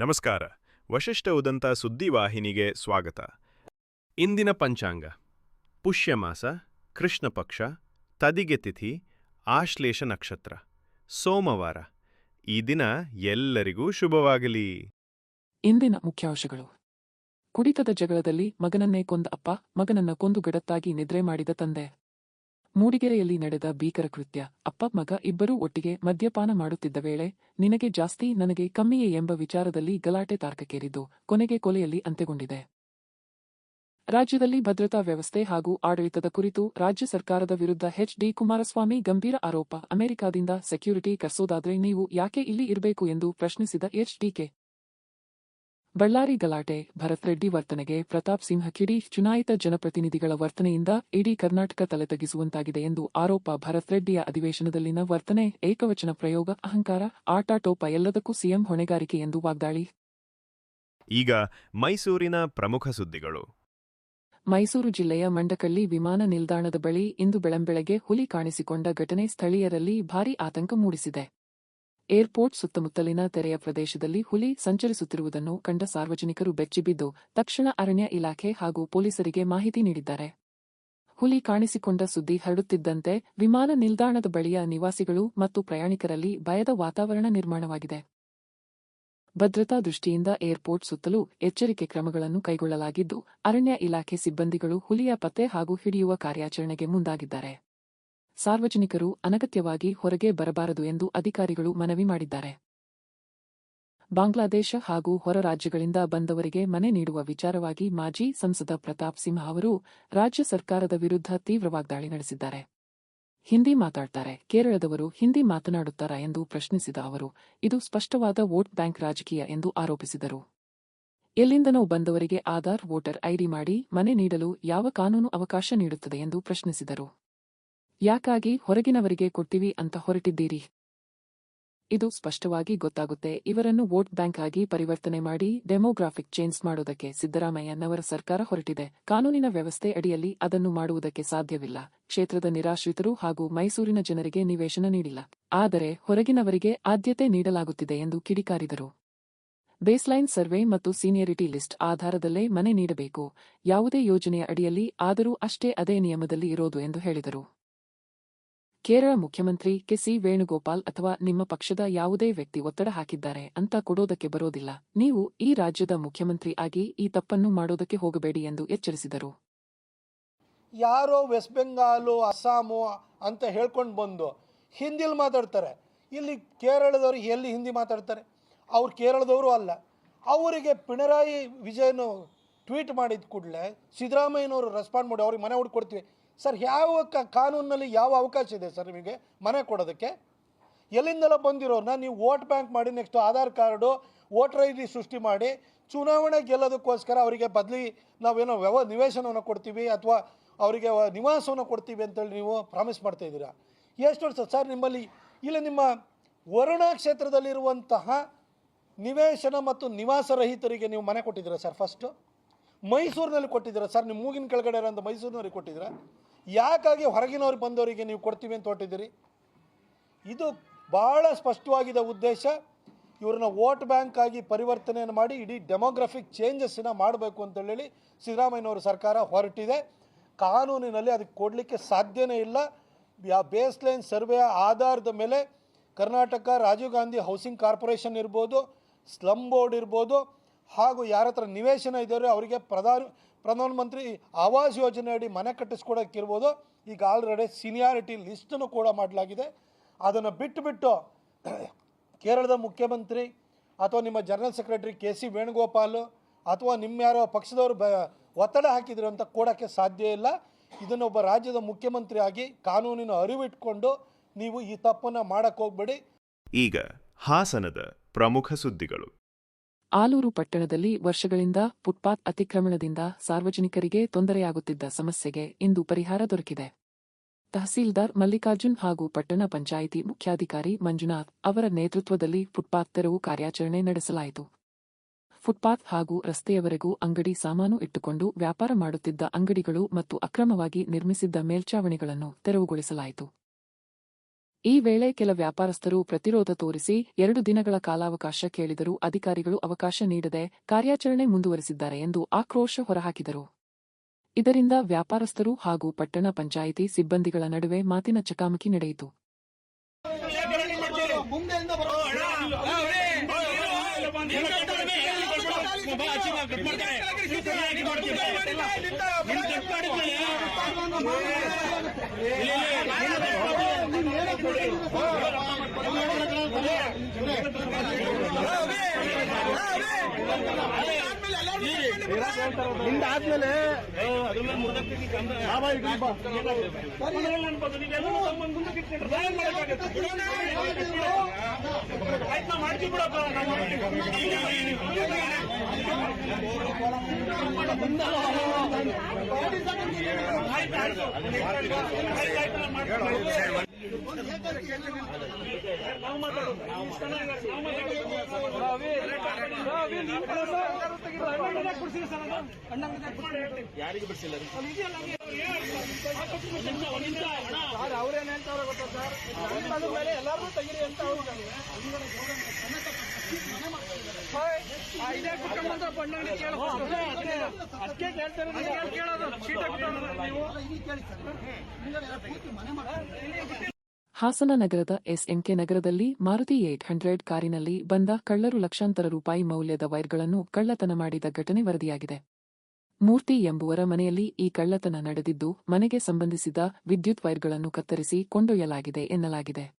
ನಮಸ್ಕಾರ. ವಶಿಷ್ಠ ಉದಂತ ಸುದ್ದಿವಾಹಿನಿಗೆ ಸ್ವಾಗತ. ಇಂದಿನ ಪಂಚಾಂಗ. ಪುಷ್ಯಮಾಸ ಕೃಷ್ಣ ಪಕ್ಷ, ತದಿಗೆ ತಿಥಿ, ಆಶ್ಲೇಷ ನಕ್ಷತ್ರ. ಸೋಮವಾರ. ಈ ದಿನ ಎಲ್ಲರಿಗೂ ಶುಭವಾಗಲಿ. ಇಂದಿನ ಮುಖ್ಯಾಂಶಗಳು. ಕುಡಿತದ ಜಗಳದಲ್ಲಿ ಮಗನನ್ನೇ ಕೊಂದ ಅಪ್ಪ, ಮಗನನ್ನ ಕೊಂದು ಗಡತ್ತಾಗಿ ನಿದ್ರೆ ಮಾಡಿದ ತಂದೆ. ಮೂಡಿಗೆರೆಯಲ್ಲಿ ನಡೆದ ಭೀಕರ ಕೃತ್ಯ. ಅಪ್ಪ, ಮಗ ಇಬ್ಬರೂ ಒಟ್ಟಿಗೆ ಮದ್ಯಪಾನ ಮಾಡುತ್ತಿದ್ದ ವೇಳೆ, ನಿನಗೆ ಜಾಸ್ತಿ, ನನಗೆ ಕಮ್ಮಿಯೇ ಎಂಬ ವಿಚಾರದಲ್ಲಿ ಗಲಾಟೆ ತಾರ್ಕಕ್ಕೇರಿದ್ದು ಕೊನೆಗೆ ಕೊಲೆಯಲ್ಲಿ ಅಂತ್ಯಗೊಂಡಿದೆ. ರಾಜ್ಯದಲ್ಲಿ ಭದ್ರತಾ ವ್ಯವಸ್ಥೆ ಹಾಗೂ ಆಡಳಿತದ ಕುರಿತು ರಾಜ್ಯ ಸರ್ಕಾರದ ವಿರುದ್ಧ ಎಚ್ ಡಿ ಕುಮಾರಸ್ವಾಮಿ ಗಂಭೀರ ಆರೋಪ. ಅಮೆರಿಕಾದಿಂದ ಸೆಕ್ಯೂರಿಟಿ ಕರ್ಸೋದಾದ್ರೆ ನೀವು ಯಾಕೆ ಇಲ್ಲಿ ಇರಬೇಕು ಎಂದು ಪ್ರಶ್ನಿಸಿದ ಎಚ್ ಡಿಕೆ ಬಳ್ಳಾರಿ ಗಲಾಟೆ ಭರತ್ ರೆಡ್ಡಿ ವರ್ತನೆಗೆ ಪ್ರತಾಪ್ ಸಿಂಹ ಕಿಡಿ ಚುನಾಯಿತ ಜನಪ್ರತಿನಿಧಿಗಳ ವರ್ತನೆಯಿಂದ ಇಡೀ ಕರ್ನಾಟಕ ತಲೆತಗ್ಗಿಸುವಂತಾಗಿದೆ ಎಂದು ಆರೋಪ ಭರತ್ ರೆಡ್ಡಿಯ ಅಧಿವೇಶನದಲ್ಲಿನ ವರ್ತನೆ ಏಕವಚನ ಪ್ರಯೋಗ ಅಹಂಕಾರ ಆಟಾಟೋಪ ಎಲ್ಲದಕ್ಕೂ ಸಿಎಂ ಹೊಣೆಗಾರಿಕೆ ಎಂದು ವಾಗ್ದಾಳಿ. ಈಗ ಮೈಸೂರಿನ ಪ್ರಮುಖ ಸುದ್ದಿಗಳು. ಮೈಸೂರು ಜಿಲ್ಲೆಯ ಮಂಡಕಳ್ಳಿ ವಿಮಾನ ನಿಲ್ದಾಣದ ಬಳಿ ಇಂದು ಬೆಳಂಬೆಳಗ್ಗೆ ಹುಲಿ ಕಾಣಿಸಿಕೊಂಡ ಘಟನೆ ಸ್ಥಳೀಯರಲ್ಲಿ ಭಾರೀ ಆತಂಕ ಮೂಡಿಸಿದೆ. ಏರ್ಪೋರ್ಟ್ ಸುತ್ತಮುತ್ತಲಿನ ತೆರೆಯ ಪ್ರದೇಶದಲ್ಲಿ ಹುಲಿ ಸಂಚರಿಸುತ್ತಿರುವುದನ್ನು ಕಂಡ ಸಾರ್ವಜನಿಕರು ಬೆಚ್ಚಿಬಿದ್ದು ತಕ್ಷಣ ಅರಣ್ಯ ಇಲಾಖೆ ಹಾಗೂ ಪೊಲೀಸರಿಗೆ ಮಾಹಿತಿ ನೀಡಿದ್ದಾರೆ. ಹುಲಿ ಕಾಣಿಸಿಕೊಂಡ ಸುದ್ದಿ ಹರಡುತ್ತಿದ್ದಂತೆ ವಿಮಾನ ನಿಲ್ದಾಣದ ಬಳಿಯ ನಿವಾಸಿಗಳು ಮತ್ತು ಪ್ರಯಾಣಿಕರಲ್ಲಿ ಭಯದ ವಾತಾವರಣ ನಿರ್ಮಾಣವಾಗಿದೆ. ಭದ್ರತಾ ದೃಷ್ಟಿಯಿಂದ ಏರ್ಪೋರ್ಟ್ ಸುತ್ತಲೂ ಎಚ್ಚರಿಕೆ ಕ್ರಮಗಳನ್ನು ಕೈಗೊಳ್ಳಲಾಗಿದ್ದು, ಅರಣ್ಯ ಇಲಾಖೆ ಸಿಬ್ಬಂದಿಗಳು ಹುಲಿಯ ಪತ್ತೆ ಹಾಗೂ ಹಿಡಿಯುವ ಕಾರ್ಯಾಚರಣೆಗೆ ಮುಂದಾಗಿದ್ದಾರೆ. ಸಾರ್ವಜನಿಕರು ಅನಗತ್ಯವಾಗಿ ಹೊರಗೆ ಬರಬಾರದು ಎಂದು ಅಧಿಕಾರಿಗಳು ಮನವಿ ಮಾಡಿದ್ದಾರೆ. ಬಾಂಗ್ಲಾದೇಶ ಹಾಗೂ ಹೊರ ರಾಜ್ಯಗಳಿಂದ ಬಂದವರಿಗೆ ಮನೆ ನೀಡುವ ವಿಚಾರವಾಗಿ ಮಾಜಿ ಸಂಸದ ಪ್ರತಾಪ್ ಸಿಂಹ ಅವರು ರಾಜ್ಯ ಸರ್ಕಾರದ ವಿರುದ್ಧ ತೀವ್ರ ವಾಗ್ದಾಳಿ ನಡೆಸಿದ್ದಾರೆ. ಹಿಂದಿ ಮಾತಾಡ್ತಾರೆ, ಕೇರಳದವರು ಹಿಂದಿ ಮಾತನಾಡುತ್ತಾರಾ ಎಂದು ಪ್ರಶ್ನಿಸಿದ ಅವರು, ಇದು ಸ್ಪಷ್ಟವಾದ ವೋಟ್ ಬ್ಯಾಂಕ್ ರಾಜಕೀಯ ಎಂದು ಆರೋಪಿಸಿದರು. ಎಲ್ಲಿಂದನೋ ಬಂದವರಿಗೆ ಆಧಾರ್ ವೋಟರ್ ಐಡಿ ಮಾಡಿ ಮನೆ ನೀಡಲು ಯಾವ ಕಾನೂನು ಅವಕಾಶ ನೀಡುತ್ತದೆ ಎಂದು ಪ್ರಶ್ನಿಸಿದರು. ಯಾಕಾಗಿ ಹೊರಗಿನವರಿಗೆ ಕೊಡ್ತೀವಿ ಅಂತ ಹೊರಟಿದ್ದೀರಿ? ಇದು ಸ್ಪಷ್ಟವಾಗಿ ಗೊತ್ತಾಗುತ್ತೆ. ಇವರನ್ನು ವೋಟ್ ಬ್ಯಾಂಕ್ ಆಗಿ ಪರಿವರ್ತನೆ ಮಾಡಿ ಡೆಮೋಗ್ರಾಫಿಕ್ ಚೇಂಜ್ ಮಾಡೋದಕ್ಕೆ ಸಿದ್ದರಾಮಯ್ಯನವರ ಸರ್ಕಾರ ಹೊರಟಿದೆ. ಕಾನೂನಿನ ವ್ಯವಸ್ಥೆ ಅಡಿಯಲ್ಲಿ ಅದನ್ನು ಮಾಡುವುದಕ್ಕೆ ಸಾಧ್ಯವಿಲ್ಲ. ಕ್ಷೇತ್ರದ ನಿರಾಶ್ರಿತರು ಹಾಗೂ ಮೈಸೂರಿನ ಜನರಿಗೆ ನಿವೇಶನ ನೀಡಿಲ್ಲ. ಆದರೆ ಹೊರಗಿನವರಿಗೆ ಆದ್ಯತೆ ನೀಡಲಾಗುತ್ತಿದೆ ಎಂದು ಕಿಡಿಕಾರಿದರು. ಬೇಸ್ಲೈನ್ ಸರ್ವೆ ಮತ್ತು ಸೀನಿಯರಿಟಿ ಲಿಸ್ಟ್ ಆಧಾರದಲ್ಲೇ ಮನೆ ನೀಡಬೇಕು. ಯಾವುದೇ ಯೋಜನೆಯ ಅಡಿಯಲ್ಲಿ ಆದರೂ ಅಷ್ಟೇ ಅದೇ ನಿಯಮದಲ್ಲಿ ಇರೋದು ಎಂದು ಹೇಳಿದರು. ಕೇರಳ ಮುಖ್ಯಮಂತ್ರಿ ಕೆ ಸಿ ವೇಣುಗೋಪಾಲ್ ಅಥವಾ ನಿಮ್ಮ ಪಕ್ಷದ ಯಾವುದೇ ವ್ಯಕ್ತಿ ಒತ್ತಡ ಹಾಕಿದ್ದಾರೆ ಅಂತ ಕೊಡೋದಕ್ಕೆ ಬರೋದಿಲ್ಲ. ನೀವು ಈ ರಾಜ್ಯದ ಮುಖ್ಯಮಂತ್ರಿ ಆಗಿ ಈ ತಪ್ಪನ್ನು ಮಾಡೋದಕ್ಕೆ ಹೋಗಬೇಡಿ ಎಂದು ಎಚ್ಚರಿಸಿದರು. ಯಾರೋ ವೆಸ್ಟ್ ಬೆಂಗಾಲು, ಅಸ್ಸಾಮು ಅಂತ ಹೇಳ್ಕೊಂಡು ಬಂದು ಹಿಂದಿಲಿ ಮಾತಾಡ್ತಾರೆ. ಇಲ್ಲಿ ಕೇರಳದವರು ಎಲ್ಲಿ ಹಿಂದಿ ಮಾತಾಡ್ತಾರೆ? ಅವ್ರು ಕೇರಳದವರು ಅಲ್ಲ. ಅವರಿಗೆ ಪಿಣರಾಯಿ ವಿಜಯನು ಟ್ವೀಟ್ ಮಾಡಿದ ಕೂಡಲೇ ಸಿದ್ದರಾಮಯ್ಯನವರು ರೆಸ್ಪಾಂಡ್ ಮಾಡಿ ಅವ್ರಿಗೆ ಮನೆ ಹುಡ್ಕೊಡ್ತೀವಿ. ಸರ್, ಯಾವ ಕ ಕಾನೂನಲ್ಲಿ ಯಾವ ಅವಕಾಶ ಇದೆ ಸರ್ ನಿಮಗೆ ಮನೆ ಕೊಡೋದಕ್ಕೆ? ಎಲ್ಲಿಂದೆಲ್ಲ ಬಂದಿರೋರನ್ನ ನೀವು ವೋಟ್ ಬ್ಯಾಂಕ್ ಮಾಡಿ, next Aadhaar card, voter I D ಸೃಷ್ಟಿ ಮಾಡಿ, ಚುನಾವಣೆ ಗೆಲ್ಲೋದಕ್ಕೋಸ್ಕರ ಅವರಿಗೆ ಬದಲಿ ನಾವೇನೋ ವ್ಯವ, ನಿವೇಶನವನ್ನು ಕೊಡ್ತೀವಿ ಅಥವಾ ಅವರಿಗೆ ನಿವಾಸವನ್ನು ಕೊಡ್ತೀವಿ ಅಂತೇಳಿ ನೀವು ಪ್ರಾಮಿಸ್ ಮಾಡ್ತಾ ಇದ್ದೀರಾ? ಎಷ್ಟು ವರ್ಷ ಸರ್ ನಿಮ್ಮಲ್ಲಿ, ಇಲ್ಲಿ ನಿಮ್ಮ ವರುಣ ಕ್ಷೇತ್ರದಲ್ಲಿರುವಂತಹ ನಿವೇಶನ ಮತ್ತು ನಿವಾಸ ರಹಿತರಿಗೆ ನೀವು ಮನೆ ಕೊಟ್ಟಿದ್ದೀರಾ ಸರ್ ಫಸ್ಟು ಮೈಸೂರಿನಲ್ಲಿ ಕೊಟ್ಟಿದ್ದೀರಾ ಸರ್, ನಿಮ್ಮ ಮೂಗಿನ ಕೆಳಗಡೆ ಇರೋಂಥ ಮೈಸೂರಿನವ್ರಿಗೆ ಕೊಟ್ಟಿದ್ದೀರಾ? ಯಾಕಾಗಿ ಹೊರಗಿನವ್ರು ಬಂದವರಿಗೆ ನೀವು ಕೊಡ್ತೀವಿ ಅಂತ ಹೊರಟಿದ್ದೀರಿ? ಇದು ಬಹಳ ಸ್ಪಷ್ಟವಾಗಿದೆ ಉದ್ದೇಶ. ಇವ್ರನ್ನ ವೋಟ್ ಬ್ಯಾಂಕ್ ಆಗಿ ಪರಿವರ್ತನೆಯನ್ನು ಮಾಡಿ, ಇಡೀ ಡೆಮೋಗ್ರಫಿಕ್ ಚೇಂಜಸ್ಸನ್ನ ಮಾಡಬೇಕು ಅಂತೇಳಿ ಸಿದ್ದರಾಮಯ್ಯನವರು ಸರ್ಕಾರ ಹೊರಟಿದೆ. ಕಾನೂನಿನಲ್ಲಿ ಅದಕ್ಕೆ ಕೊಡಲಿಕ್ಕೆ ಸಾಧ್ಯನೇ ಇಲ್ಲ. ಬೇಸ್ ಲೈನ್ ಸರ್ವೆ ಆಧಾರದ ಮೇಲೆ ಕರ್ನಾಟಕ ರಾಜೀವ್ ಗಾಂಧಿ ಹೌಸಿಂಗ್ ಕಾರ್ಪೊರೇಷನ್ ಇರ್ಬೋದು ಸ್ಲಮ್ ಬೋರ್ಡ್ ಇರ್ಬೋದು, ಹಾಗೂ ಯಾರ ಹತ್ರ ನಿವೇಶನ ಇದ್ದಾರೆ ಅವರಿಗೆ ಪ್ರಧಾನ ಪ್ರಧಾನಮಂತ್ರಿ ಆವಾಸ್ ಯೋಜನೆಯಡಿ ಮನೆ ಕಟ್ಟಿಸ್ಕೊಡೋಕ್ಕಿರ್ಬೋದು, ಈಗ ಆಲ್ರೆಡಿ ಸೀನಿಯಾರಿಟಿ ಲಿಸ್ಟನ್ನು ಕೂಡ ಮಾಡಲಾಗಿದೆ. ಅದನ್ನು ಬಿಟ್ಟು ಬಿಟ್ಟು ಕೇರಳದ ಮುಖ್ಯಮಂತ್ರಿ ಅಥವಾ ನಿಮ್ಮ general secretary K C Venugopal ಅಥವಾ ನಿಮ್ಮ ಯಾರೋ ಪಕ್ಷದವರು ಬ, ಒತ್ತಡ ಹಾಕಿದ್ರು ಅಂತ ಕೊಡೋಕ್ಕೆ ಸಾಧ್ಯ ಇಲ್ಲ. ಇದನ್ನು ಒಬ್ಬ ರಾಜ್ಯದ ಮುಖ್ಯಮಂತ್ರಿ ಆಗಿ ಕಾನೂನಿನ ಅರಿವಿಟ್ಕೊಂಡು ನೀವು ಈ ತಪ್ಪನ್ನು ಮಾಡೋಕ್ಕೆ ಹೋಗ್ಬೇಡಿ. ಈಗ ಹಾಸನದ ಪ್ರಮುಖ ಸುದ್ದಿಗಳು. ಆಲೂರು ಪಟ್ಟಣದಲ್ಲಿ ವರ್ಷಗಳಿಂದ ಫುಟ್ಪಾತ್ ಅತಿಕ್ರಮಣದಿಂದ ಸಾರ್ವಜನಿಕರಿಗೆ ತೊಂದರೆಯಾಗುತ್ತಿದ್ದ ಸಮಸ್ಯೆಗೆ ಇಂದು ಪರಿಹಾರ ದೊರಕಿದೆ. ತಹಸೀಲ್ದಾರ್ ಮಲ್ಲಿಕಾರ್ಜುನ್ ಹಾಗೂ ಪಟ್ಟಣ ಪಂಚಾಯಿತಿ ಮುಖ್ಯಾಧಿಕಾರಿ ಮಂಜುನಾಥ್ ಅವರ ನೇತೃತ್ವದಲ್ಲಿ ಫುಟ್ಪಾತ್ ತೆರವು ಕಾರ್ಯಾಚರಣೆ ನಡೆಸಲಾಯಿತು. ಫುಟ್ಪಾತ್ ಹಾಗೂ ರಸ್ತೆಯವರೆಗೂ ಅಂಗಡಿ ಸಾಮಾನು ಇಟ್ಟುಕೊಂಡು ವ್ಯಾಪಾರ ಮಾಡುತ್ತಿದ್ದ ಅಂಗಡಿಗಳು ಮತ್ತು ಅಕ್ರಮವಾಗಿ ನಿರ್ಮಿಸಿದ್ದ ಮೇಲ್ಚಾವಣಿಗಳನ್ನು ತೆರವುಗೊಳಿಸಲಾಯಿತು. ಈ ವೇಳೆ ಕೆಲ ವ್ಯಾಪಾರಸ್ಥರು ಪ್ರತಿರೋಧ ತೋರಿಸಿ ಎರಡು ದಿನಗಳ ಕಾಲಾವಕಾಶ ಕೇಳಿದರೂ ಅಧಿಕಾರಿಗಳು ಅವಕಾಶ ನೀಡದೆ ಕಾರ್ಯಾಚರಣೆ ಮುಂದುವರೆಸಿದ್ದಾರೆ ಎಂದು ಆಕ್ರೋಶ ಹೊರಹಾಕಿದರು. ಇದರಿಂದ ವ್ಯಾಪಾರಸ್ಥರು ಹಾಗೂ ಪಟ್ಟಣ ಪಂಚಾಯಿತಿ ಸಿಬ್ಬಂದಿಗಳ ನಡುವೆ ಮಾತಿನ ಚಕಾಮಕಿ ನಡೆಯಿತು. ನಿಂದಾದ್ಮೇಲೆ ಯಾರಿಗೆ ಬಿಡಿಸಿಲ್ಲ ಸರ್ ಅವ್ರೇನ್ ಹೇಳ್ತಾವ್ರೆ ಗೊತ್ತಾ ಸರ್ ಮೇಲೆ ಎಲ್ಲಾರು ತೆಗಿರಿ ಅಂತ ಇದೇ ಕೇಳ್ತಾರೆ ಕೇಳೋದು ನೀವು ಹಾಸನ ನಗರದ ಎಸ್ಎಂಕೆ ನಗರದಲ್ಲಿ ಮಾರುತಿ ಏಟ್ ಹಂಡ್ರೆಡ್ ಕಾರಿನಲ್ಲಿ ಬಂದ ಕಳ್ಳರು ಲಕ್ಷಾಂತರ ರೂಪಾಯಿ ಮೌಲ್ಯದ ವೈರ್ಗಳನ್ನು ಕಳ್ಳತನ ಮಾಡಿದ ಘಟನೆ ವರದಿಯಾಗಿದೆ. ಮೂರ್ತಿ ಎಂಬುವರ ಮನೆಯಲ್ಲಿ ಈ ಕಳ್ಳತನ ನಡೆದಿದ್ದು, ಮನೆಗೆ ಸಂಬಂಧಿಸಿದ ವಿದ್ಯುತ್ ವೈರ್ಗಳನ್ನು ಕತ್ತರಿಸಿ ಕೊಂಡೊಯ್ಯಲಾಗಿದೆ ಎನ್ನಲಾಗಿದೆ.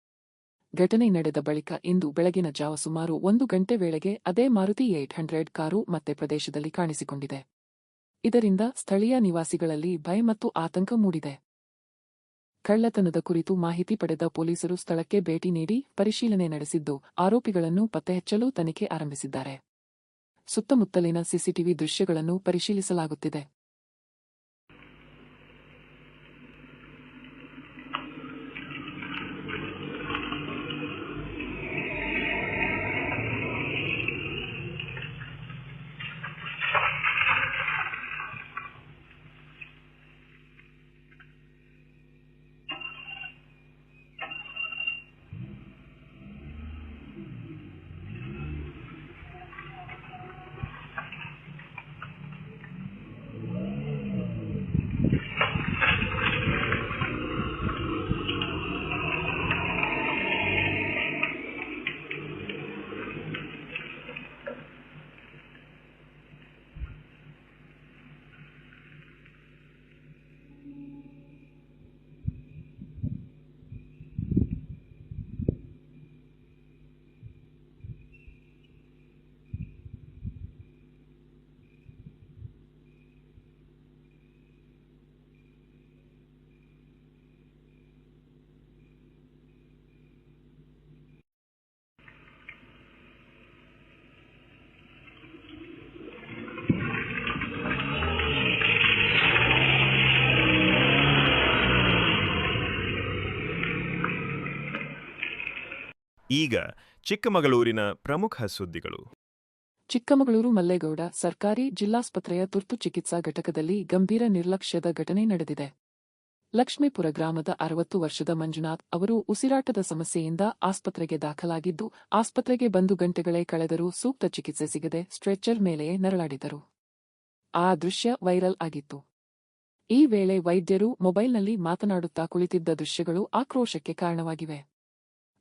ಘಟನೆ ನಡೆದ ಬಳಿಕ ಇಂದು ಬೆಳಗಿನ ಜಾವ ಸುಮಾರು ಒಂದು ಗಂಟೆ ವೇಳೆಗೆ ಅದೇ ಮಾರುತಿ ಏಟ್ ಹಂಡ್ರೆಡ್ ಕಾರು ಮತ್ತೆ ಪ್ರದೇಶದಲ್ಲಿ ಕಾಣಿಸಿಕೊಂಡಿದೆ. ಇದರಿಂದ ಸ್ಥಳೀಯ ನಿವಾಸಿಗಳಲ್ಲಿ ಭಯ ಮತ್ತು ಆತಂಕ ಮೂಡಿದೆ. ಕಳ್ಳತನದ ಕುರಿತು ಮಾಹಿತಿ ಪಡೆದ ಪೊಲೀಸರು ಸ್ಥಳಕ್ಕೆ ಭೇಟಿ ನೀಡಿ ಪರಿಶೀಲನೆ ನಡೆಸಿದ್ದು, ಆರೋಪಿಗಳನ್ನು ಪತ್ತೆಹಚ್ಚಲು ತನಿಖೆ ಆರಂಭಿಸಿದ್ದಾರೆ. ಸುತ್ತಮುತ್ತಲಿನ ಸಿಸಿಟಿವಿ ದೃಶ್ಯಗಳನ್ನು ಪರಿಶೀಲಿಸಲಾಗುತ್ತಿದೆ. ಈಗ ಚಿಕ್ಕಮಗಳೂರಿನ ಪ್ರಮುಖ ಸುದ್ದಿಗಳು. ಚಿಕ್ಕಮಗಳೂರು ಮಲ್ಲೇಗೌಡ ಸರ್ಕಾರಿ ಜಿಲ್ಲಾಸ್ಪತ್ರೆಯ ತುರ್ತು ಚಿಕಿತ್ಸಾ ಘಟಕದಲ್ಲಿ ಗಂಭೀರ ನಿರ್ಲಕ್ಷ್ಯದ ಘಟನೆ ನಡೆದಿದೆ. ಲಕ್ಷ್ಮೀಪುರ ಗ್ರಾಮದ ಅರವತ್ತು ವರ್ಷದ ಮಂಜುನಾಥ್ ಅವರು ಉಸಿರಾಟದ ಸಮಸ್ಯೆಯಿಂದ ಆಸ್ಪತ್ರೆಗೆ ದಾಖಲಾಗಿದ್ದು, ಆಸ್ಪತ್ರೆಗೆ ಬಂದು ಗಂಟೆಗಳೇ ಕಳೆದರೂ ಸೂಕ್ತ ಚಿಕಿತ್ಸೆ ಸಿಗದೆ ಸ್ಟ್ರೆಚರ್ ಮೇಲೆಯೇ ನರಳಾಡಿದರು. ಆ ದೃಶ್ಯ ವೈರಲ್ ಆಗಿತ್ತು. ಈ ವೇಳೆ ವೈದ್ಯರು ಮೊಬೈಲ್ನಲ್ಲಿ ಮಾತನಾಡುತ್ತಾ ಕುಳಿತಿದ್ದ ದೃಶ್ಯಗಳು ಆಕ್ರೋಶಕ್ಕೆ ಕಾರಣವಾಗಿವೆ.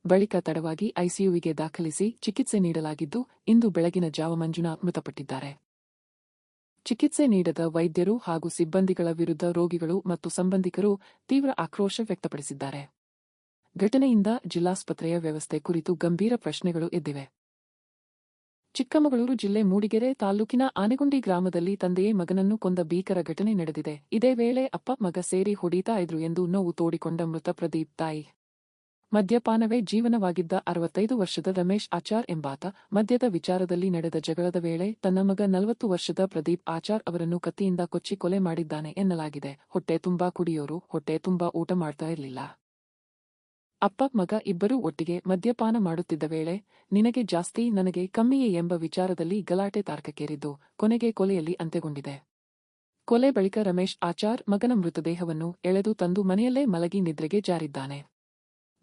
ಬಳಿಕ ತಡವಾಗಿ ಐಸಿಯುವಿಗೆ ದಾಖಲಿಸಿ ಚಿಕಿತ್ಸೆ ನೀಡಲಾಗಿದ್ದು, ಇಂದು ಬೆಳಗಿನ ಜಾವ ಮಂಜುನಾಥ್ ಮೃತಪಟ್ಟಿದ್ದಾರೆ. ಚಿಕಿತ್ಸೆ ನೀಡದ ವೈದ್ಯರು ಹಾಗೂ ಸಿಬ್ಬಂದಿಗಳ ವಿರುದ್ಧ ರೋಗಿಗಳು ಮತ್ತು ಸಂಬಂಧಿಕರು ತೀವ್ರ ಆಕ್ರೋಶ ವ್ಯಕ್ತಪಡಿಸಿದ್ದಾರೆ. ಘಟನೆಯಿಂದ ಜಿಲ್ಲಾಸ್ಪತ್ರೆಯ ವ್ಯವಸ್ಥೆ ಕುರಿತು ಗಂಭೀರ ಪ್ರಶ್ನೆಗಳು ಎದ್ದಿವೆ. ಚಿಕ್ಕಮಗಳೂರು ಜಿಲ್ಲೆ ಮೂಡಿಗೆರೆ ತಾಲೂಕಿನ ಆನೆಗುಂಡಿ ಗ್ರಾಮದಲ್ಲಿ ತಂದೆಯೇ ಮಗನನ್ನು ಕೊಂದ ಭೀಕರ ಘಟನೆ ನಡೆದಿದೆ. ಇದೇ ವೇಳೆ ಅಪ್ಪ ಮಗ ಸೇರಿ ಹೊಡೀತಾ ಇದ್ರು ಎಂದು ನೋವು ತೋಡಿಕೊಂಡ ಮೃತ ಪ್ರದೀಪ್ ತಾಯಿ. ಮದ್ಯಪಾನವೇ ಜೀವನವಾಗಿದ್ದ ಅರವತ್ತೈದು ವರ್ಷದ ರಮೇಶ್ ಆಚಾರ್ ಎಂಬಾತ ಮದ್ಯದ ವಿಚಾರದಲ್ಲಿ ನಡೆದ ಜಗಳದ ವೇಳೆ ತನ್ನ ಮಗ ನಲವತ್ತು ವರ್ಷದ ಪ್ರದೀಪ್ ಆಚಾರ್ ಅವರನ್ನು ಕತ್ತಿಯಿಂದ ಕೊಚ್ಚಿ ಕೊಲೆ ಮಾಡಿದ್ದಾನೆ ಎನ್ನಲಾಗಿದೆ. ಹೊಟ್ಟೆ ತುಂಬಾ ಕುಡಿಯೋರು, ಹೊಟ್ಟೆ ತುಂಬಾ ಊಟ ಮಾಡ್ತಾ ಇರಲಿಲ್ಲ. ಅಪ್ಪ, ಮಗ ಇಬ್ಬರೂ ಒಟ್ಟಿಗೆ ಮದ್ಯಪಾನ ಮಾಡುತ್ತಿದ್ದ ವೇಳೆ, ನಿನಗೆ ಜಾಸ್ತಿ, ನನಗೆ ಕಮ್ಮಿಯೇ ಎಂಬ ವಿಚಾರದಲ್ಲಿ ಗಲಾಟೆ ತಾರ್ಕಕ್ಕೇರಿದ್ದು ಕೊನೆಗೆ ಕೊಲೆಯಲ್ಲಿ ಅಂತ್ಯಗೊಂಡಿದೆ. ಕೊಲೆ ಬಳಿಕ ರಮೇಶ್ ಆಚಾರ್ ಮಗನ ಮೃತದೇಹವನ್ನು ಎಳೆದು ತಂದು ಮನೆಯಲ್ಲೇ ಮಲಗಿ ನಿದ್ರೆಗೆ ಜಾರಿದ್ದಾನೆ.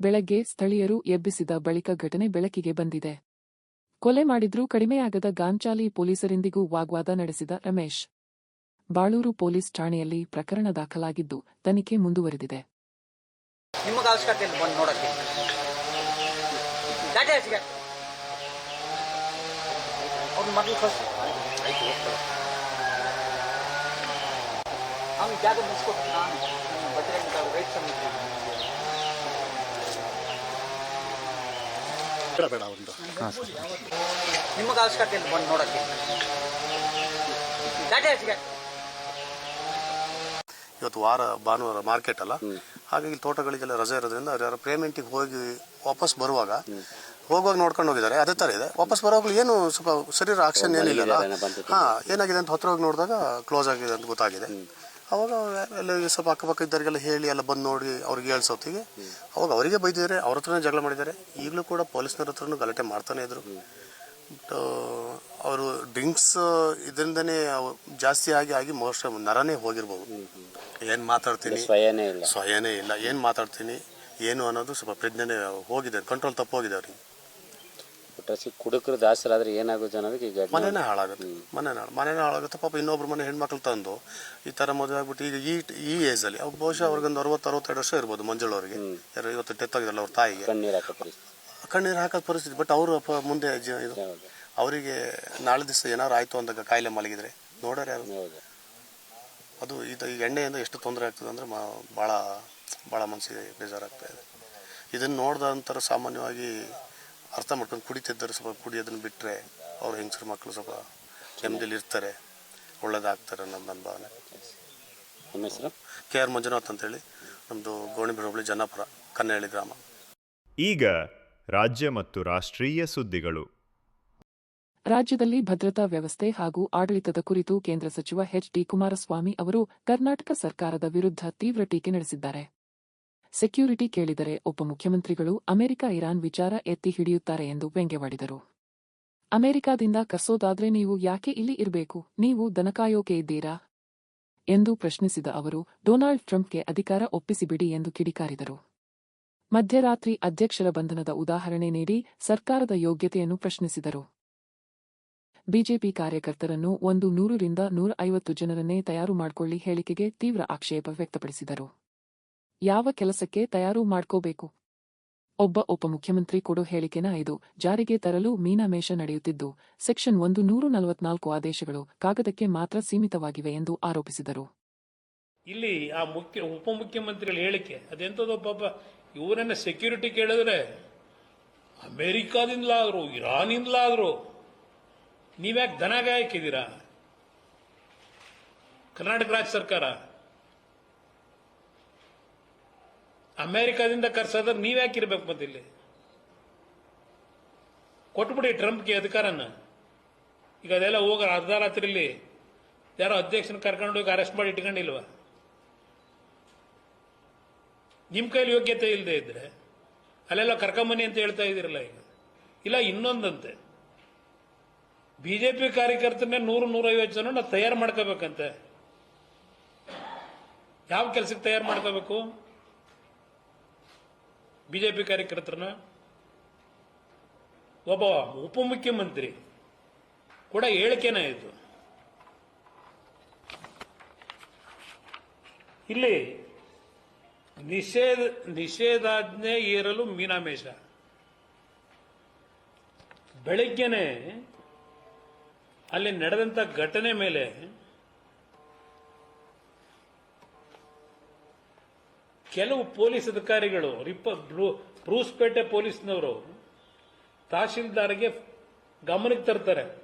ಬೆಳಗ್ಗೆ ಸ್ಥಳೀಯರು ಎಬ್ಬಿಸಿದ ಬಳಿಕ ಘಟನೆ ಬೆಳಕಿಗೆ ಬಂದಿದೆ. ಕೊಲೆ ಮಾಡಿದ್ರೂ ಕಡಿಮೆಯಾಗದ ಗಾಂಚಾಲಿ ಪೊಲೀಸರಿಂದಿಗೂ ವಾಗ್ವಾದ ನಡೆಸಿದ ರಮೇಶ್. ಬಾಳೂರು ಪೊಲೀಸ್ ಠಾಣೆಯಲ್ಲಿ ಪ್ರಕರಣ ದಾಖಲಾಗಿದ್ದು ತನಿಖೆ ಮುಂದುವರೆದಿದೆ. ಜಾಗ ಮುಗಿಸ್ಕೊಟ್ಟು ನಾನು. ಬೇಡ ಬೇಡ ಒಂದು. ನಿಮಗೆ ಅವಶ್ಯಕತೆ ಇಲ್ಲ ಬಂದು ನೋಡಕ್ಕೆ. ಗಾಡಿ ಹಚ್ಚಿಗೆ ಇವತ್ತು ವಾರ ಭಾನುವಾರ ಮಾರ್ಕೆಟ್ ಅಲ್ಲ. ಹಾಗಾಗಿ ಇಲ್ಲಿ ತೋಟಗಳಿಗೆಲ್ಲ ರಜೆ ಇರೋದ್ರಿಂದ ಅವ್ರು ಯಾರೋ ಪೇಮೆಂಟಿಗೆ ಹೋಗಿ ವಾಪಸ್ ಬರುವಾಗ ಹೋಗುವಾಗ ನೋಡ್ಕೊಂಡು ಹೋಗಿದ್ದಾರೆ. ಅದೇ ಥರ ಇದೆ. ವಾಪಸ್ ಬರೋವಾಗಲೂ ಏನು ಸ್ವಲ್ಪ ಶರೀರ ಆಕ್ಷನ್ ಏನಿಲ್ಲ ಹಾ ಏನಾಗಿದೆ ಅಂತ ಹತ್ರ ಹೋಗಿ ನೋಡಿದಾಗ ಕ್ಲೋಸ್ ಆಗಿದೆ ಅಂತ ಗೊತ್ತಾಗಿದೆ. ಅವಾಗ ಎಲ್ಲ ಸ್ವಲ್ಪ ಅಕ್ಕಪಕ್ಕ ಇದ್ದವರಿಗೆಲ್ಲ ಹೇಳಿ ಎಲ್ಲ ಬಂದು ನೋಡಿ ಅವ್ರಿಗೆ ಹೇಳ್ಸೋತ್ತಿಗೆ ಅವಾಗ ಅವರಿಗೆ ಬೈದಿದ್ದಾರೆ ಅವ್ರ ಹತ್ರನೇ ಜಗಳ ಮಾಡಿದ್ದಾರೆ. ಈಗಲೂ ಕೂಡ ಪೊಲೀಸ್ನವ್ರ ಹತ್ರನೂ ಗಲಾಟೆ ಮಾಡ್ತಾನೆ ಇದ್ರು. ಬಟ್ ಅವರು ಡ್ರಿಂಕ್ಸ್ ಇದರಿಂದನೇ ಜಾಸ್ತಿ ಆಗಿ ಆಗಿ ಮೋಸ್ಟ್ ನರನೇ ಹೋಗಿರ್ಬೋದು. ಏನು ಮಾತಾಡ್ತೀನಿ? ಸ್ವಯನೇ ಇಲ್ಲ. ಸ್ವಯನೇ ಇಲ್ಲ. ಏನು ಮಾತಾಡ್ತೀನಿ? ಏನು ಅನ್ನೋದು ಸ್ವಲ್ಪ ಪ್ರಜ್ಞೆನೇ ಹೋಗಿದೆ. ಕಂಟ್ರೋಲ್ ತಪ್ಪೋಗಿದೆ ಅವ್ರಿಗೆ. ಒಟ್ಟಾಸಿ ಕುಡುಕರು ದಾಸರಾದ್ರೆ ಏನಾಗುತ್ತೆ ಅನ್ನೋದಕ್ಕೆ ಈಗ ಮನೆನೇ ಹಾಳಾಗುತ್ತೆ ಮನೆನೇ ಹಾಳು ಮನೆನೇ ಹಾಳಾಗುತ್ತೆ. ಪಾಪ ಇನ್ನೊಬ್ರು ಮನೆ ಹೆಣ್ಮಕ್ಳು ತಂದು ಈ ಥರ ಮದುವೆ ಆಗ್ಬಿಟ್ಟು ಈಗ ಈ ಈ ಏಜಲ್ಲಿ ಅವ್ರು ಬಹುಶಃ ಅವ್ರಿಗೊಂದು ಅರವತ್ತು ಅರವತ್ತೆರಡು ವರ್ಷ ಇರ್ಬೋದು ಮಂಜುಳವ್ರಿಗೆ ಯಾರು ಇವತ್ತು ಡೆತ್ ಆಗಿದಲ್ಲ ಅವ್ರ ತಾಯಿಗೆ. ಕಣ್ಣೀರು ಹಾಕೋ ಪರಿಸ್ಥಿತಿ. ಕಣ್ಣೀರು ಹಾಕೋ ಪರಿಸ್ಥಿತಿ. ಬಟ್ ಅವರು ಮುಂದೆ ಜ- ಇದು ಅವರಿಗೆ ನಾಳೆ ದಿವಸ ಏನಾದ್ರು ಆಯ್ತು ಅಂದಾಗ ಕಾಯಿಲೆ ಮಲಗಿದ್ರೆ. ನೋಡೋರು ಯಾರು? ಅದು ಇದು ಈ ಎಣ್ಣೆಯಿಂದ ಎಷ್ಟು ತೊಂದರೆ ಆಗ್ತದೆ ಅಂದರೆ ಭಾಳ ಭಾಳ ಮನಸ್ಸಿಗೆ ಬೇಜಾರಾಗ್ತಾ ಇದೆ. ಇದನ್ನು ನೋಡಿದ ನಂತರ ಸಾಮಾನ್ಯವಾಗಿ ಅರ್ಥ ಮಾಡ್ಕೊಂಡು ಕುಡಿತಿದ್ದಾರೆ ಸ್ವಲ್ಪ ಕುಡಿಯೋದನ್ನು ಬಿಟ್ಟರೆ ಅವ್ರ ಹೆಂಗಸರು ಮಕ್ಕಳು ಸ್ವಲ್ಪ ನೆಮ್ಮದಿಲಿ ಇರ್ತಾರೆ. ಒಳ್ಳೇದಾಗ್ತಾರೆ ಅನ್ನೋದು ನನ್ನ ಭಾವನೆ. ನಿಮ್ಮ ಹೆಸರು? ಕೆ ಆರ್ ಮಂಜುನಾಥ್ ಅಂತೇಳಿ. ನಮ್ಮದು ಗೋಣಿಬೀಡು ಹೋಬಳಿ ಜನಪುರ ಕನ್ನಹಳ್ಳಿ ಗ್ರಾಮ. ಈಗ ರಾಜ್ಯ ಮತ್ತು ರಾಷ್ಟ್ರೀಯ ಸುದ್ದಿಗಳು. ರಾಜ್ಯದಲ್ಲಿ ಭದ್ರತಾ ವ್ಯವಸ್ಥೆ ಹಾಗೂ ಆಡಳಿತದ ಕುರಿತು ಕೇಂದ್ರ ಸಚಿವ ಎಚ್ ಡಿ ಕುಮಾರಸ್ವಾಮಿ ಅವರು ಕರ್ನಾಟಕ ಸರ್ಕಾರದ ವಿರುದ್ಧ ತೀವ್ರ ಟೀಕೆ ನಡೆಸಿದ್ದಾರೆ. ಸೆಕ್ಯೂರಿಟಿ ಕೇಳಿದರೆ ಉಪಮುಖ್ಯಮಂತ್ರಿಗಳು ಅಮೆರಿಕ ಇರಾನ್ ವಿಚಾರ ಎತ್ತಿ ಹಿಡಿಯುತ್ತಾರೆ ಎಂದು ವ್ಯಂಗ್ಯವಾಡಿದರು. ಅಮೆರಿಕಾದಿಂದ ಕಸೋದಾದ್ರೆ ನೀವು ಯಾಕೆ ಇಲ್ಲಿ ಇರಬೇಕು? ನೀವು ದನಕಾಯೋಕೆ ಇದ್ದೀರಾ? ಎಂದು ಪ್ರಶ್ನಿಸಿದ ಅವರು, ಡೊನಾಲ್ಡ್ ಟ್ರಂಪ್ಗೆ ಅಧಿಕಾರ ಒಪ್ಪಿಸಿಬಿಡಿ ಎಂದು ಕಿಡಿಕಾರಿದರು. ಮಧ್ಯರಾತ್ರಿ ಅಧ್ಯಕ್ಷರ ಬಂಧನದ ಉದಾಹರಣೆ ನೀಡಿ ಸರ್ಕಾರದ ಯೋಗ್ಯತೆಯನ್ನು ಪ್ರಶ್ನಿಸಿದರು. ಬಿಜೆಪಿ ಕಾರ್ಯಕರ್ತರನ್ನು ಒಂದು ನೂರರಿಂದ ನೂರ ಐವತ್ತು ಜನರನ್ನೇ ತಯಾರು ಮಾಡಿಕೊಳ್ಳಿ ಹೇಳಿಕೆಗೆ ತೀವ್ರ ಆಕ್ಷೇಪ ವ್ಯಕ್ತಪಡಿಸಿದರು. ಯಾವ ಕೆಲಸಕ್ಕೆ ತಯಾರು ಮಾಡ್ಕೋಬೇಕು? ಒಬ್ಬ ಉಪಮುಖ್ಯಮಂತ್ರಿ ಕೊಡೋ ಹೇಳಿಕೆನ ಇದು ಜಾರಿಗೆ ತರಲು ಮೀನಾಮೇಷ ನಡೆಯುತ್ತಿದ್ದು, ಸೆಕ್ಷನ್ ಒಂದು ನೂರು ನಲವತ್ನಾಲ್ಕು ಆದೇಶಗಳು ಕಾಗದಕ್ಕೆ ಮಾತ್ರ ಸೀಮಿತವಾಗಿವೆ ಎಂದು ಆರೋಪಿಸಿದರು. ಇಲ್ಲಿ ಆ ಮುಖ್ಯ ಉಪಮುಖ್ಯಮಂತ್ರಿಗಳ ಹೇಳಿಕೆ ಅದೆಂಥದೋ ಪಾಪ? ಇವರನ್ನ ಸೆಕ್ಯೂರಿಟಿ ಕೇಳಿದ್ರೆ ಅಮೇರಿಕಾದಿಂದಲಾದ್ರು, ಇರಾನಿಂದಲಾದ್ರು ನೀವ್ಯಾಕೆ ದನಗಾಯಕಿದ್ದೀರಾ ಕರ್ನಾಟಕ ರಾಜ್ಯ ಸರ್ಕಾರ? ಅಮೇರಿಕಾದಿಂದ ಕರ್ಸೋದ್ರೆ ನೀವ್ಯಾಕೆ ಇರ್ಬೇಕು ಮತ್ತೆ ಇಲ್ಲಿ? ಕೊಟ್ಬಿಡಿ ಟ್ರಂಪ್ಗೆ ಅಧಿಕಾರನ. ಈಗ ಅದೆಲ್ಲ ಹೋಗ್ರ ಅರ್ಧ ರಾತ್ರಿಲಿ ಯಾರೋ ಅಧ್ಯಕ್ಷನ ಕರ್ಕೊಂಡು ಹೋಗಿ ಅರೆಸ್ಟ್ ಮಾಡಿ ಇಟ್ಕೊಂಡಿಲ್ವಾ? ನಿಮ್ಮ ಕೈಲಿ ಯೋಗ್ಯತೆ ಇಲ್ಲದೆ ಇದ್ರೆ ಅಲ್ಲೆಲ್ಲ ಕರ್ಕೊಂಬನ್ನಿ ಅಂತ ಹೇಳ್ತಾ ಇದ್ದೀರಲ್ಲ ಈಗ. ಇಲ್ಲ, ಇನ್ನೊಂದಂತೆ. ಬಿಜೆಪಿ ಕಾರ್ಯಕರ್ತರನ್ನೇ ನೂರು, ನೂರೈವತ್ತು ಜನ ನಾವು ತಯಾರು ಮಾಡ್ಕೋಬೇಕಂತೆ. ಯಾವ ಕೆಲಸಕ್ಕೆ ತಯಾರು ಮಾಡ್ಕೋಬೇಕು? ಬಿಜೆಪಿ ಕಾರ್ಯಕರ್ತರನ್ನ ಒಬ್ಬ ಉಪಮುಖ್ಯಮಂತ್ರಿ ಕೂಡ ಹೇಳಿಕೆನ ಇದು. ಇಲ್ಲಿ ನಿಷೇಧ, ನಿಷೇಧಾಜ್ಞೆ ಏರಲು ಮೀನಾಮೇಷ. ಬೆಳಿಗ್ಗೆನೆ ಅಲ್ಲಿ ನಡೆದಂತ ಘಟನೆ ಮೇಲೆ ಕೆಲವು ಪೊಲೀಸ್ ಅಧಿಕಾರಿಗಳು ರಿಪ ಬ್ರೂ- ಬ್ರೂಸ್ಪೇಟೆ ಪೊಲೀಸ್ನವರು ತಹಶೀಲ್ದಾರ್ಗೆ ಗಮನಕ್ಕೆ ತರ್ತಾರೆ.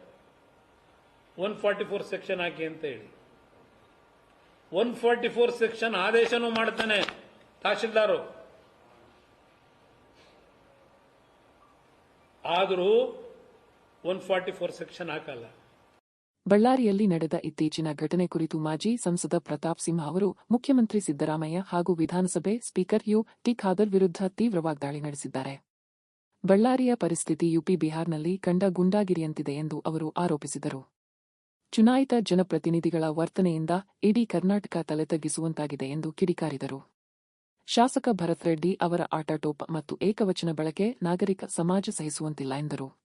ಒನ್ ಫಾರ್ಟಿ ಫೋರ್ ಸೆಕ್ಷನ್ ಹಾಕಿ ಅಂತ ಹೇಳಿ. ಒನ್ ಫಾರ್ಟಿ ಫೋರ್ ಸೆಕ್ಷನ್ ಆದೇಶನೂ ಮಾಡ್ತಾನೆ ತಹಶೀಲ್ದಾರು. ಆದರೂ ಒನ್ ಫಾರ್ಟಿ ಫೋರ್ ಸೆಕ್ಷನ್ ಹಾಕಲ್ಲ. ಬಳ್ಳಾರಿಯಲ್ಲಿ ನಡೆದ ಇತ್ತೀಚಿನ ಘಟನೆ ಕುರಿತು ಮಾಜಿ ಸಂಸದ ಪ್ರತಾಪ್ ಸಿಂಹ ಅವರು, ಮುಖ್ಯಮಂತ್ರಿ ಸಿದ್ದರಾಮಯ್ಯ ಹಾಗೂ ವಿಧಾನಸಭೆ ಸ್ಪೀಕರ್ ಯು. ಟಿ. ಖಾದರ್ ವಿರುದ್ಧ ತೀವ್ರ ವಾಗ್ದಾಳಿ ನಡೆಸಿದ್ದಾರೆ. ಬಳ್ಳಾರಿಯ ಪರಿಸ್ಥಿತಿ ಯುಪಿ ಬಿಹಾರ್ನಲ್ಲಿ ಕಂಡ ಗುಂಡಾಗಿರಿಯಂತಿದೆ ಎಂದು ಅವರು ಆರೋಪಿಸಿದರು. ಚುನಾಯಿತ ಜನಪ್ರತಿನಿಧಿಗಳ ವರ್ತನೆಯಿಂದ ಇಡೀ ಕರ್ನಾಟಕ ತಲೆತಗ್ಗಿಸುವಂತಾಗಿದೆ ಎಂದು ಕಿಡಿಕಾರಿದರು. ಶಾಸಕ ಭರತ್ ರೆಡ್ಡಿ ಅವರ ಆಟಾಟೋಪ ಮತ್ತು ಏಕವಚನ ಬಳಕೆ ನಾಗರಿಕ ಸಮಾಜ ಸಹಿಸುವಂತಿಲ್ಲ ಎಂದರು.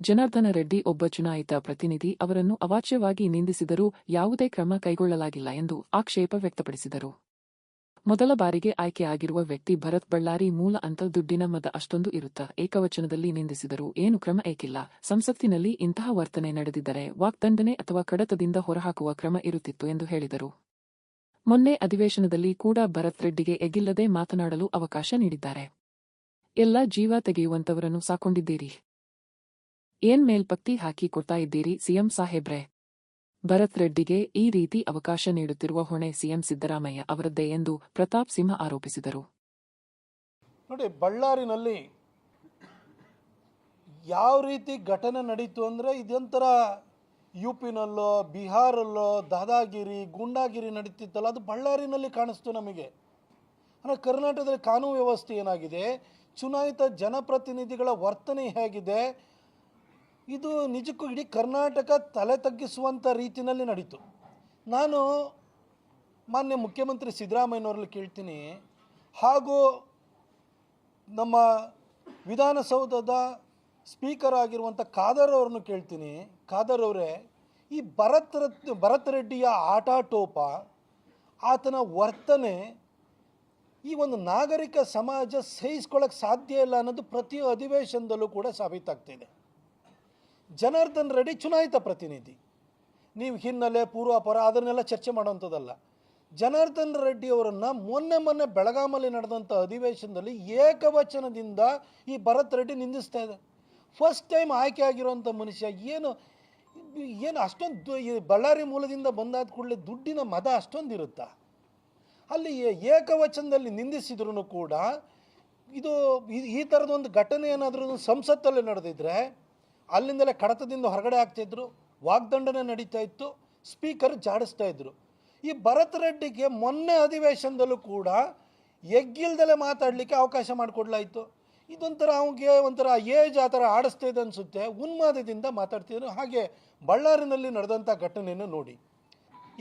ಜನಾರ್ದನ ರೆಡ್ಡಿ ಒಬ್ಬ ಚುನಾಯಿತ ಪ್ರತಿನಿಧಿ ಅವರನ್ನು ಅವಾಚ್ಯವಾಗಿ ನಿಂದಿಸಿದರೂ ಯಾವುದೇ ಕ್ರಮ ಕೈಗೊಳ್ಳಲಾಗಿಲ್ಲ ಎಂದು ಆಕ್ಷೇಪ ವ್ಯಕ್ತಪಡಿಸಿದರು. ಮೊದಲ ಬಾರಿಗೆ ಆಯ್ಕೆಯಾಗಿರುವ ವ್ಯಕ್ತಿ ಭರತ್ ಬಳ್ಳಾರಿ ಮೂಲ ಅಂತ ದುಡ್ಡಿನ ಮದ ಅಷ್ಟೊಂದು ಇರುತ್ತ ಏಕವಚನದಲ್ಲಿ ನಿಂದಿಸಿದರು ಏನು ಕ್ರಮ ಏಕಿಲ್ಲ. ಸಂಸತ್ತಿನಲ್ಲಿ ಇಂತಹ ವರ್ತನೆ ನಡೆದಿದ್ದರೆ ವಾಗ್ದಂಡನೆ ಅಥವಾ ಕಡತದಿಂದ ಹೊರಹಾಕುವ ಕ್ರಮ ಇರುತ್ತಿತ್ತು ಎಂದು ಹೇಳಿದರು. ಮೊನ್ನೆ ಅಧಿವೇಶನದಲ್ಲಿ ಕೂಡ ಭರತ್ ರೆಡ್ಡಿಗೆ ಎಗಿಲ್ಲದೆ ಮಾತನಾಡಲು ಅವಕಾಶ ನೀಡಿದ್ದಾರೆ. ಎಲ್ಲ ಜೀವ ತೆಗೆಯುವಂತವರನ್ನು ಸಾಕೊಂಡಿದ್ದೀರಿ. ಏನ್ ಮೇಲ್ಪಕ್ತಿ ಹಾಕಿ ಕೊಡ್ತಾ ಇದ್ದೀರಿ, ಸಿಎಂ ಸಾಹೇಬ್ರೆ? ಭರತ್ ರೆಡ್ಡಿಗೆ ಈ ರೀತಿ ಅವಕಾಶ ನೀಡುತ್ತಿರುವ ಹೊಣೆ ಸಿಎಂ ಸಿದ್ದರಾಮಯ್ಯ ಅವರದ್ದೇ ಎಂದು ಪ್ರತಾಪ್ ಸಿಂಹ ಆರೋಪಿಸಿದರು. ನೋಡಿ, ಬಳ್ಳಾರಿನಲ್ಲಿ ಯಾವ ರೀತಿ ಘಟನೆ ನಡೀತು ಅಂದರೆ ಇದೊಂಥರ ಯು ಪಿನಲ್ಲೋ ಬಿಹಾರಲ್ಲೋ, ದಾದಾಗಿರಿ, ಗೂಂಡಾಗಿರಿ ನಡೀತಿತ್ತಲ್ಲ, ಅದು ಬಳ್ಳಾರಿನಲ್ಲಿ ಕಾಣಿಸ್ತು ನಮಗೆ. ಅಂದರೆ ಕರ್ನಾಟಕದಲ್ಲಿ ಕಾನೂನು ವ್ಯವಸ್ಥೆ ಏನಾಗಿದೆ? ಚುನಾಯಿತ ಜನಪ್ರತಿನಿಧಿಗಳ ವರ್ತನೆ ಹೇಗಿದೆ? ಇದು ನಿಜಕ್ಕೂ ಇಡೀ ಕರ್ನಾಟಕ ತಲೆ ತಗ್ಗಿಸುವಂಥ ರೀತಿಯಲ್ಲಿ ನಡೀತು. ನಾನು ಮಾನ್ಯ ಮುಖ್ಯಮಂತ್ರಿ ಸಿದ್ದರಾಮಯ್ಯನವ್ರಲ್ಲಿ ಕೇಳ್ತೀನಿ. ಹಾಗೂ ನಮ್ಮ ವಿಧಾನಸೌಧದ ಸ್ಪೀಕರ್ ಆಗಿರುವಂಥ ಖಾದರ್ ಅವ್ರನ್ನು ಕೇಳ್ತೀನಿ. ಖಾದರ್ ಅವರೇ, ಈ ಭರತ್ ರತ್ನ, ಭರತ್ ರೆಡ್ಡಿಯ ಆಟಾಟೋಪ, ಆತನ ವರ್ತನೆ ಈ ಒಂದು ನಾಗರಿಕ ಸಮಾಜ ಸಹಿಸ್ಕೊಳ್ಳೋಕ್ಕೆ ಸಾಧ್ಯ ಇಲ್ಲ ಅನ್ನೋದು ಪ್ರತಿ ಅಧಿವೇಶನದಲ್ಲೂ ಕೂಡ ಸಾಬೀತಾಗ್ತಿದೆ ಜನಾರ್ದನ್ ರೆಡ್ಡಿ ಚುನಾಯಿತ ಪ್ರತಿನಿಧಿ. ನೀವು ಹಿನ್ನೆಲೆ ಪೂರ್ವಾಪರ ಅದನ್ನೆಲ್ಲ ಚರ್ಚೆ ಮಾಡೋವಂಥದ್ದಲ್ಲ. ಜನಾರ್ದನ್ ರೆಡ್ಡಿ ಅವರನ್ನು ಮೊನ್ನೆ ಮೊನ್ನೆ ಬೆಳಗಾಮಲ್ಲಿ ನಡೆದಂಥ ಅಧಿವೇಶನದಲ್ಲಿ ಏಕವಚನದಿಂದ ಈ ಭರತ್ ರೆಡ್ಡಿ ನಿಂದಿಸ್ತಾ ಇದೆ. ಫಸ್ಟ್ ಟೈಮ್ ಆಯ್ಕೆ ಆಗಿರುವಂಥ ಮನುಷ್ಯ ಏನು ಏನು ಅಷ್ಟೊಂದು ಬಳ್ಳಾರಿ ಮೂಲದಿಂದ ಬಂದಾದ ಕೂಡಲೇ ದುಡ್ಡಿನ ಮದ ಅಷ್ಟೊಂದು ಇರುತ್ತಾ ಅಲ್ಲಿ ಏಕವಚನದಲ್ಲಿ ನಿಂದಿಸಿದ್ರು ಕೂಡ ಇದು ಈ- ಥರದೊಂದು ಘಟನೆ ಏನಾದರೂ ಸಂಸತ್ತಲ್ಲಿ ನಡೆದಿದ್ರೆ ಅಲ್ಲಿಂದಲೇ ಕಡತದಿಂದ ಹೊರಗಡೆ ಆಗ್ತಾಯಿದ್ರು ವಾಗ್ದಂಡನೆ ನಡೀತಾ ಇತ್ತು. ಸ್ಪೀಕರ್ ಜಾಡಿಸ್ತಾ ಇದ್ರು. ಈ ಭರತ್ ರೆಡ್ಡಿಗೆ ಮೊನ್ನೆ ಅಧಿವೇಶನದಲ್ಲೂ ಕೂಡ ಎಗ್ಗಿಲ್ದಲೆ ಮಾತಾಡಲಿಕ್ಕೆ ಅವಕಾಶ ಮಾಡಿಕೊಡ್ಲಾಯಿತು. ಇದೊಂಥರ ಅವನಿಗೆ ಒಂಥರ ಏಜ್ ಆ ಥರ ಆಡಿಸ್ತಾ ಇದೆ ಅನಿಸುತ್ತೆ. ಉನ್ಮಾದದಿಂದ ಮಾತಾಡ್ತಿದ್ರು ಹಾಗೆ ಬಳ್ಳಾರಿನಲ್ಲಿ ನಡೆದಂಥ ಘಟನೆಯನ್ನು ನೋಡಿ.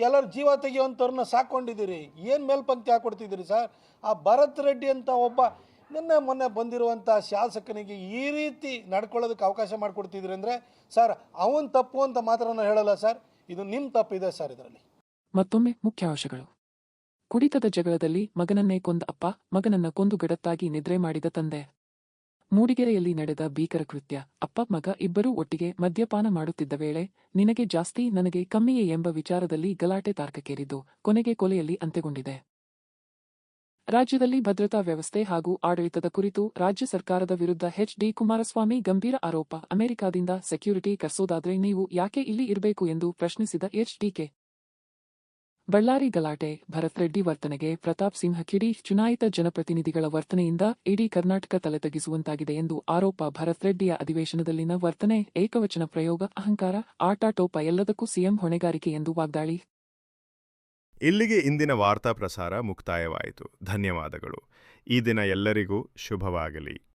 ಎಲ್ಲರೂ ಜೀವ ತೆಗೆಯುವಂಥವ್ರನ್ನ ಸಾಕೊಂಡಿದ್ದೀರಿ. ಏನು ಮೇಲ್ಪಂಕ್ತಿ ಹಾಕ್ಕೊಡ್ತಿದ್ದೀರಿ ಸರ್? ಆ ಭರತ್ ರೆಡ್ಡಿ ಅಂತ ಒಬ್ಬ ನಿನ್ನೆ ಮೊನ್ನೆ ಬಂದಿರುವಂಥ ಶಾಸಕನಿಗೆ ಈ ರೀತಿ ನಡ್ಕೊಳ್ಳೋದಕ್ಕೆ ಅವಕಾಶ ಮಾಡಿಕೊಡ್ತಿದ್ರಿ ಅಂದರೆ, ಸರ್, ಅವನ್ ತಪ್ಪು ಅಂತ ಮಾತ್ರ ಹೇಳಲ್ಲ ಸರ್. ಇದು ನಿಮ್ಮ ತಪ್ಪಿದೆ ಸರ್ ಇದರಲ್ಲಿ. ಮತ್ತೊಮ್ಮೆ ಮುಖ್ಯ ಅಂಶಗಳು ಕುಡಿತದ ಜಗಳದಲ್ಲಿ ಮಗನನ್ನೇ ಕೊಂದ ಅಪ್ಪ, ಮಗನನ್ನ ಕೊಂದು ಗಡತ್ತಾಗಿ ನಿದ್ರೆ ಮಾಡಿದ ತಂದೆ. ಮೂಡಿಗೆರೆಯಲ್ಲಿ ನಡೆದ ಭೀಕರ ಕೃತ್ಯ. ಅಪ್ಪ, ಮಗ ಇಬ್ಬರೂ ಒಟ್ಟಿಗೆ ಮದ್ಯಪಾನ ಮಾಡುತ್ತಿದ್ದ ವೇಳೆ, ನಿನಗೆ ಜಾಸ್ತಿ, ನನಗೆ ಕಮ್ಮಿಯೇ ಎಂಬ ವಿಚಾರದಲ್ಲಿ ಗಲಾಟೆ ತಾರ್ಕಕ್ಕೇರಿದ್ದು ಕೊನೆಗೆ ಕೊಲೆಯಲ್ಲಿ ಅಂತ್ಯಗೊಂಡಿದೆ. ರಾಜ್ಯದಲ್ಲಿ ಭದ್ರತಾ ವ್ಯವಸ್ಥೆ ಹಾಗೂ ಆಡಳಿತದ ಕುರಿತು ರಾಜ್ಯ ಸರ್ಕಾರದ ವಿರುದ್ಧ ಎಚ್ ಡಿ ಕುಮಾರಸ್ವಾಮಿ ಗಂಭೀರ ಆರೋಪ. ಅಮೆರಿಕಾದಿಂದ ಸೆಕ್ಯೂರಿಟಿ ಕರ್ಸೋದಾದ್ರೆ ನೀವು ಯಾಕೆ ಇಲ್ಲಿ ಇರಬೇಕು ಎಂದು ಪ್ರಶ್ನಿಸಿದ ಎಚ್ ಡಿಕೆ ಬಳ್ಳಾರಿ ಗಲಾಟೆ. ಭರತ್ ರೆಡ್ಡಿ ವರ್ತನೆಗೆ ಪ್ರತಾಪ್ ಸಿಂಹ ಕಿಡಿ. ಚುನಾಯಿತ ಜನಪ್ರತಿನಿಧಿಗಳ ವರ್ತನೆಯಿಂದ ಇಡೀ ಕರ್ನಾಟಕ ತಲೆತಗ್ಗಿಸುವಂತಾಗಿದೆ ಎಂದು ಆರೋಪ. ಭರತ್ ರೆಡ್ಡಿಯ ಅಧಿವೇಶನದಲ್ಲಿನ ವರ್ತನೆ, ಏಕವಚನ ಪ್ರಯೋಗ, ಅಹಂಕಾರ ಆಟಾಟೋಪ ಎಲ್ಲದಕ್ಕೂ ಸಿಎಂ ಹೊಣೆಗಾರಿಕೆ ಎಂದು ವಾಗ್ದಾಳಿ. ಇಲ್ಲಿಗೆ ಇಂದಿನ ವಾರ್ತಾ ಪ್ರಸಾರ ಮುಕ್ತಾಯವಾಯಿತು. ಧನ್ಯವಾದಗಳು. ಈ ದಿನ ಎಲ್ಲರಿಗೂ ಶುಭವಾಗಲಿ.